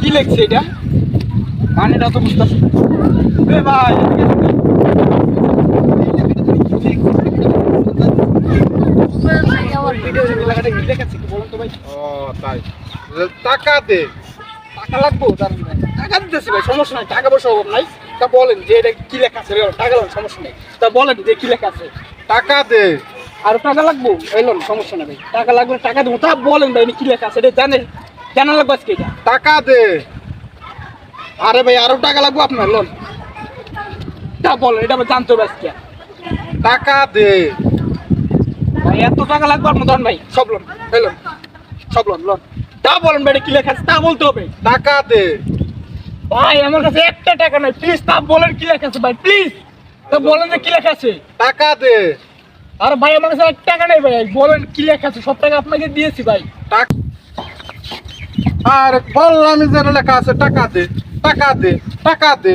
কি লেখছে এটা? মানেটা তো বুঝতেছি ভাই লেখাটা কি লেখাচ্ছে বলুন তো ভাই টাকা দে। টাকা লাগবো? দাঁড়ান টাকা দিতেছি ভাই সমস্যা নাই টাকা পয়সা অভাব নাই। তা বলেন যে এটা কি লেখা আছে? টাকা লোন সমস্যা নেই। তা বলেন যে কি লেখা আছে? টাকা দে। আর টাকা লাগবো? এলোন সমস্যা নেই ভাই। টাকা লাগবে টাকা দেবো। তা বলেন ভাই কি লেখা আছে? এটা জানেন? জানা লাগবে আজকে এটা? টাকা দে। আরে ভাই আরও টাকা লাগবে আপনার লোন। তা বলেন এটা আমি জানতে হবে আজকে। টাকা দে। ভাই এত টাকা লাগবে আপনার ধন ভাই। সব লোন এলোন সব লোন লোন। তা বলেন ভাই কি লেখা আছে? তা বলতে হবে। টাকা দে। ভাই আমার কাছে একটা টাকা নাই। প্লিজ তা বলেন কি লেখা আছে ভাই প্লিজ তা বলেন যে কি লেখা আছে। টাকা দে। আরে ভাই আমার কাছে এক টাকা নেই ভাই বলেন কি লেখা আছে? সব টাকা আপনাকে দিয়েছি ভাই। টাকা আর বললাম যে টাকা দে টাকা দে টাকা দে।